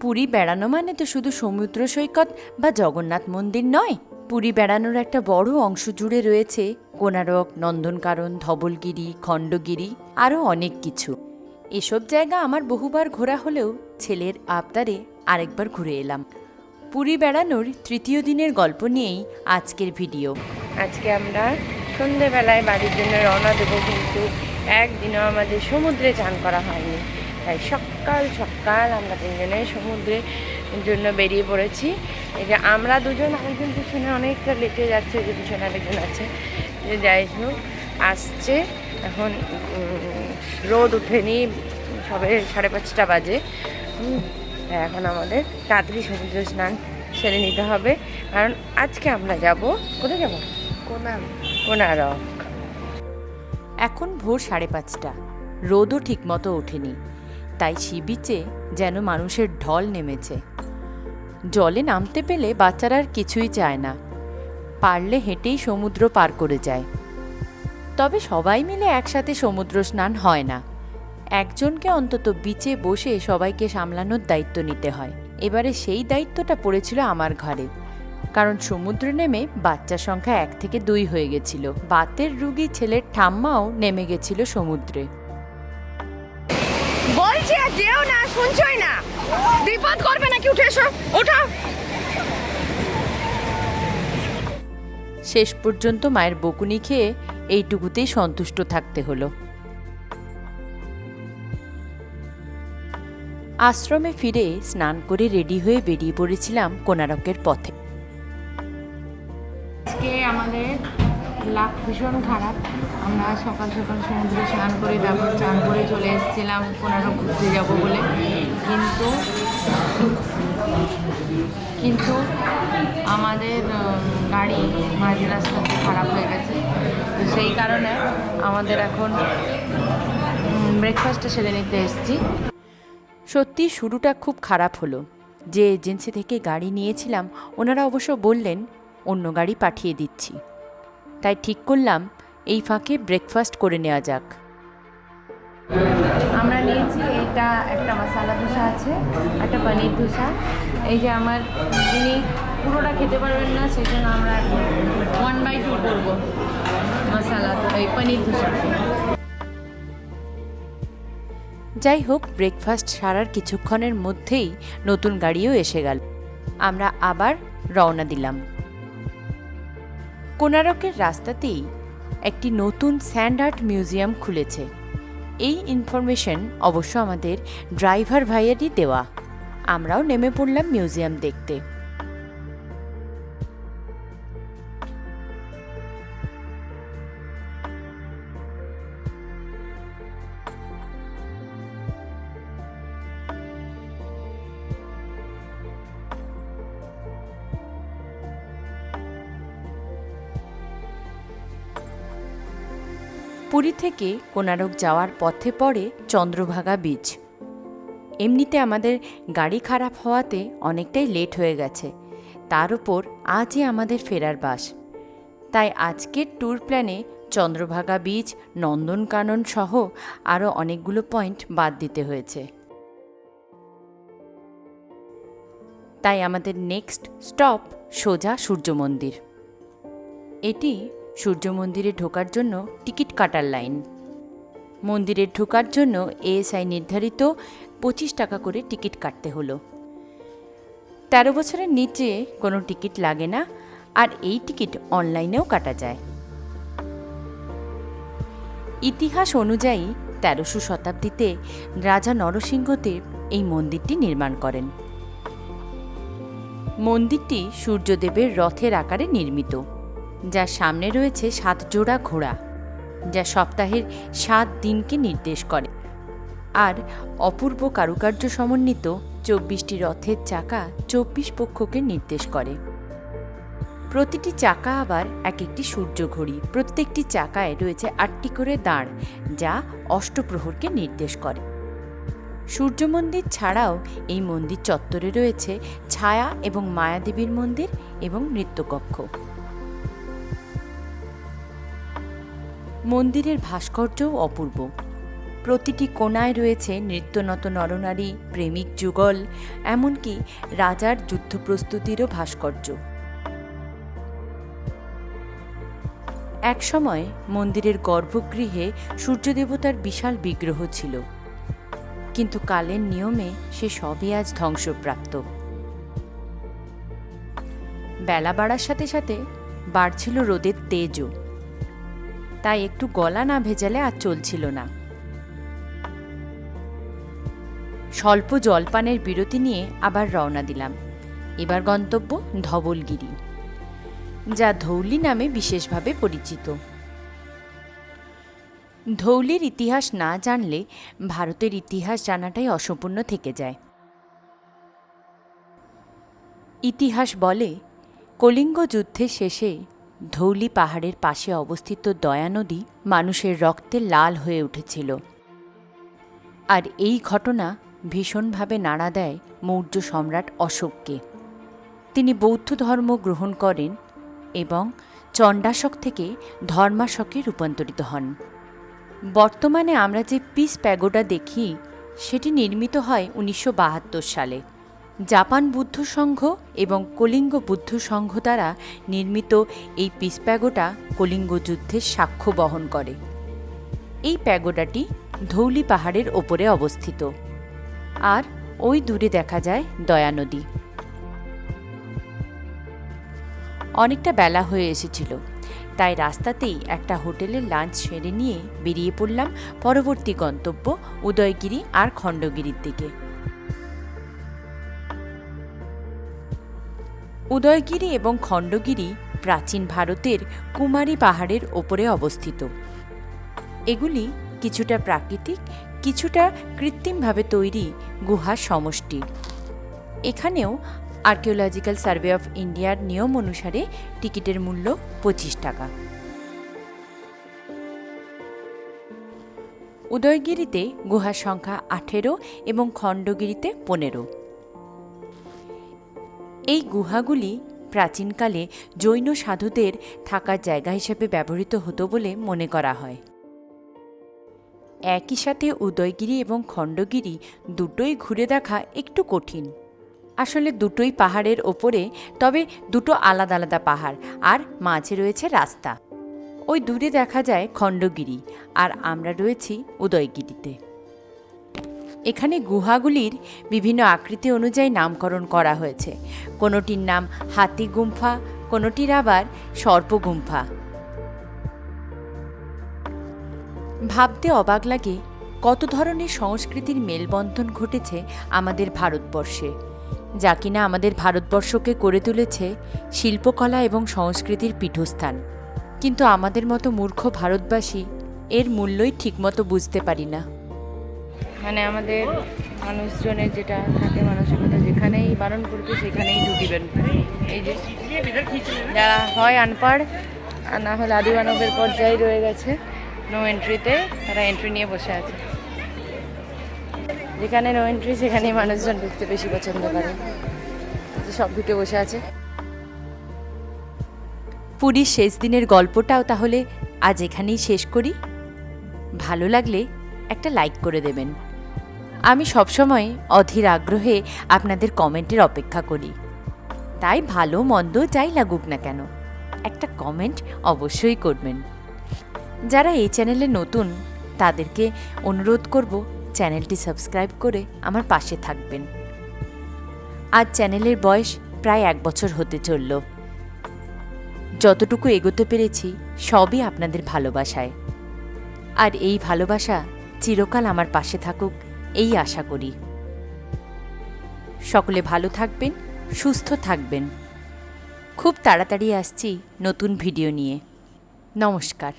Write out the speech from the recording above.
পুরী বেড়ানো মানে তো শুধু সমুদ্র সৈকত বা জগন্নাথ মন্দির নয়। পুরী বেড়ানোর একটা বড় অংশ জুড়ে রয়েছে কোনারক নন্দনকানন, ধবলগিরি, খণ্ডগিরি, আরও অনেক কিছু। এসব জায়গা আমার বহুবার ঘোরা হলেও ছেলের আবদারে আরেকবার ঘুরে এলাম। পুরী বেড়ানোর তৃতীয় দিনের গল্প নিয়েই আজকের ভিডিও। আজকে আমরা সন্ধেবেলায় বাড়ির জন্য রওনা দেবো কিন্তু একদিনও আমাদের সমুদ্রে চান করা হয়নি। তাই সকাল সকাল আমরা তিনজনে সমুদ্রের জন্য বেরিয়ে পড়েছি। এই যে আমরা দুজন আরেকজন পিছনে অনেকটা লেটে যাচ্ছে যে পিছনে আরেকজন আছে। যে যাই হোক আসছে। এখন রোদ উঠেনি সবে সাড়ে পাঁচটা বাজে। এখন আমাদের তাড়াতাড়ি সমুদ্র স্নান সেরে নিতে হবে। কারণ আজকে আমরা যাব কোথায় যাব? কোনার কোনারক। এখন ভোর সাড়ে পাঁচটা। রোদও ঠিকমতো ওঠেনি। তাই সি যেন মানুষের ঢল নেমেছে। জলে নামতে পেলে বাচ্চারা আর কিছুই চায় না। পারলে হেঁটেই সমুদ্র পার করে যায়। তবে সবাই মিলে একসাথে সমুদ্র স্নান হয় না। একজনকে অন্তত বিচে বসে সবাইকে সামলানোর দায়িত্ব নিতে হয়। এবারে সেই দায়িত্বটা পড়েছিল আমার ঘরে। কারণ সমুদ্রে নেমে বাচ্চার সংখ্যা এক থেকে দুই হয়ে গেছিল। বাতের রুগী ছেলের ঠাম্মাও নেমে গেছিল সমুদ্রে। যেও না, শুনছই না। বিপদ করবে নাকি? উঠে এসো, ওঠা। শেষ পর্যন্ত মায়ের বকুনি খেয়ে এইটুকুতেই সন্তুষ্ট থাকতে হলো। আশ্রমে ফিরে স্নান করে রেডি হয়ে বেরিয়ে পড়েছিলাম কোনারকের পথে। লাভ ভীষণ খারাপ। আমরা সকাল সকাল সমুদ্রে স্নান করে তারপর চান করে চলে এসেছিলাম, কোনারক ঘুরতে যাব বলে। কিন্তু কিন্তু আমাদের গাড়ি মাঝ রাস্তাতে খারাপ হয়ে গেছে। তো সেই কারণে আমাদের এখন ব্রেকফাস্টটা সেরে নিতে এসেছি। সত্যি শুরুটা খুব খারাপ হলো। যে এজেন্সি থেকে গাড়ি নিয়েছিলাম, ওনারা অবশ্য বললেন, অন্য গাড়ি পাঠিয়ে দিচ্ছি। তাই ঠিক করলাম এই ফাঁকে ব্রেকফাস্ট করে নেওয়া যাক। আমরা নিয়েছি এটা একটা মশালা ধোসা আছে একটা পনির ধোসা। এই যে আমার যিনি পুরোটা খেতে পারবেন না সেই জন্য আমরা ওয়ান বাই টু করব মশালা এই পনির ধোসা। যাই হোক ব্রেকফাস্ট সারার কিছুক্ষণের মধ্যেই নতুন গাড়িও এসে গেল। আমরা আবার রওনা দিলাম। কোনারকের রাস্তাতেই একটি নতুন স্যান্ড আর্ট মিউজিয়াম খুলেছে। এই ইনফরমেশন অবশ্য আমাদের ড্রাইভার ভাইয়েরই দেওয়া। আমরাও নেমে পড়লাম মিউজিয়াম দেখতে। পুরী থেকে কোনারক যাওয়ার পথে পড়ে চন্দ্রভাগা বীচ এমনিতে আমাদের গাড়ি খারাপ হওয়াতে অনেকটাই লেট হয়ে গেছে। তার উপর আজই আমাদের ফেরার বাস। তাই আজকের ট্যুর প্ল্যানে চন্দ্রভাগা বীচ নন্দনকানন সহ আরও অনেকগুলো পয়েন্ট বাদ দিতে হয়েছে। তাই আমাদের নেক্সট স্টপ সোজা সূর্য মন্দির এটি সূর্য মন্দিরে ঢোকার জন্য টিকিট কাটার লাইন। মন্দিরে ঢোকার জন্য এএসআই নির্ধারিত পঁচিশ টাকা করে টিকিট কাটতে হলো। তেরো বছরের নিচে কোনো টিকিট লাগে না, আর এই টিকিট অনলাইনেও কাটা যায়। ইতিহাস অনুযায়ী তেরোশো শতাব্দীতে রাজা নরসিংহদেব এই মন্দিরটি নির্মাণ করেন। মন্দিরটি সূর্যদেবের রথের আকারে নির্মিত। যার সামনে রয়েছে সাত জোড়া ঘোড়া, যা সপ্তাহের সাত দিনকে নির্দেশ করে। আর অপূর্ব কারুকার্য সমন্বিত চব্বিশটি রথের চাকা চব্বিশ পক্ষকে নির্দেশ করে। প্রতিটি চাকা আবার এক একটি সূর্য ঘড়ি, প্রত্যেকটি চাকায় রয়েছে আটটি করে দাঁড়, যা অষ্টপ্রহরকে নির্দেশ করে। সূর্য মন্দির ছাড়াও এই মন্দির চত্বরে রয়েছে ছায়া এবং মায়াদেবীর মন্দির এবং নৃত্যকক্ষ। মন্দিরের ভাস্কর্যও অপূর্ব। প্রতিটি কোনায় রয়েছে নৃত্যনত নরনারী, প্রেমিক যুগল, এমনকি রাজার যুদ্ধ প্রস্তুতিরও ভাস্কর্য। একসময় মন্দিরের গর্ভগৃহে সূর্যদেবতার বিশাল বিগ্রহ ছিল। কিন্তু কালের নিয়মে সে সবই আজ ধ্বংসপ্রাপ্ত। বেলা বাড়ার সাথে সাথে বাড়ছিল রোদের তেজও। তাই একটু গলা না ভেজালে আর চলছিল না। স্বল্প জলপানের বিরতি নিয়ে আবার রওনা দিলাম। এবার গন্তব্য ধবলগিরি, যা ধৌলি নামে বিশেষভাবে পরিচিত। ধৌলির ইতিহাস না জানলে ভারতের ইতিহাস জানাটাই অসম্পূর্ণ থেকে যায়। ইতিহাস বলে, কলিঙ্গ যুদ্ধের শেষে ধৌলি পাহাড়ের পাশে অবস্থিত দয়া নদী মানুষের রক্তে লাল হয়ে উঠেছিল। আর এই ঘটনা ভীষণভাবে নাড়া দেয় মৌর্য সম্রাট অশোককে। তিনি বৌদ্ধ ধর্ম গ্রহণ করেন এবং চণ্ডাশক থেকে ধর্মাশকে রূপান্তরিত হন। বর্তমানে আমরা যে পিস প্যাগোডা দেখি, সেটি নির্মিত হয় উনিশশো বাহাত্তর সালে। জাপান বুদ্ধ সংঘ এবং কলিঙ্গ বুদ্ধ সংঘ দ্বারা নির্মিত এই পিস প্যাগোডা কলিঙ্গ যুদ্ধের সাক্ষ্য বহন করে। এই প্যাগোডাটি ধৌলি পাহাড়ের ওপরে অবস্থিত। আর ওই দূরে দেখা যায় দয়া নদী। অনেকটা বেলা হয়ে এসেছিল। তাই রাস্তাতেই একটা হোটেলে লাঞ্চ সেরে নিয়ে বেরিয়ে পড়লাম পরবর্তী গন্তব্য উদয়গিরি আর খণ্ডগিরির দিকে। উদয়গিরি এবং খণ্ডগিরি প্রাচীন ভারতের কুমারী পাহাড়ের ওপরে অবস্থিত। এগুলি কিছুটা প্রাকৃতিক, কিছুটা কৃত্রিমভাবে তৈরি গুহা সমষ্টি। এখানেও আর্কিওলজিক্যাল সার্ভে অফ ইন্ডিয়ার নিয়ম অনুসারে টিকিটের মূল্য পঁচিশ টাকা। উদয়গিরিতে গুহার সংখ্যা আঠেরো এবং খণ্ডগিরিতে পনেরো। এই গুহাগুলি প্রাচীনকালে জৈন সাধুদের থাকার জায়গা হিসেবে ব্যবহৃত হতো বলে মনে করা হয়। একই সাথে উদয়গিরি এবং খণ্ডগিরি দুটোই ঘুরে দেখা একটু কঠিন। আসলে দুটোই পাহাড়ের ওপরে, তবে দুটো আলাদা আলাদা পাহাড়, আর মাঝে রয়েছে রাস্তা। ওই দূরে দেখা যায় খণ্ডগিরি, আর আমরা রয়েছি উদয়গিরিতে। এখানে গুহাগুলির বিভিন্ন আকৃতি অনুযায়ী নামকরণ করা হয়েছে। কোনোটির নাম হাতি গুম্ফা, কোনোটির আবার সর্প গুম্ফা। ভাবতে অবাক লাগে কত ধরনের সংস্কৃতির মেলবন্ধন ঘটেছে আমাদের ভারতবর্ষে। যা কিনা আমাদের ভারতবর্ষকে করে তুলেছে শিল্পকলা এবং সংস্কৃতির পীঠস্থান। কিন্তু আমাদের মতো মূর্খ ভারতবাসী এর মূল্যই ঠিকমতো বুঝতে পারি না। মানে আমাদের মানুষজনের যেটা থাকে, মানসিকতা যেখানেই বারণ করবে, সেখানেই ঢুকিবেন এই যে যারা হয় আনপাড়, আর না হলে আদিমানবের পর্যায়ে রয়ে গেছে নো এন্ট্রিতে তারা এন্ট্রি নিয়ে বসে আছে। যেখানে নো এন্ট্রি সেখানেই মানুষজন ঢুকতে বেশি পছন্দ করে। সব ঢুকে বসে আছে। পুরীর শেষ দিনের গল্পটাও তাহলে আজ এখানেই শেষ করি। ভালো লাগলে একটা লাইক করে দেবেন। আমি সবসময় অধীর আগ্রহে আপনাদের কমেন্টের অপেক্ষা করি। তাই ভালো, মন্দ, যাই লাগুক না কেন, একটা কমেন্ট অবশ্যই করবেন। যারা এই চ্যানেলে নতুন, তাদেরকে অনুরোধ করব চ্যানেলটি সাবস্ক্রাইব করে আমার পাশে থাকবেন। আজ চ্যানেলের বয়স প্রায় এক বছর হতে চলল। যতটুকু এগোতে পেরেছি, সবই আপনাদের ভালোবাসায়। আর এই ভালোবাসা চিরকাল আমার পাশে থাকুক এই আশা করি। সকলে ভালো থাকবেন, সুস্থ থাকবেন। খুব তাড়াতাড়ি আসছি নতুন ভিডিও নিয়ে। নমস্কার।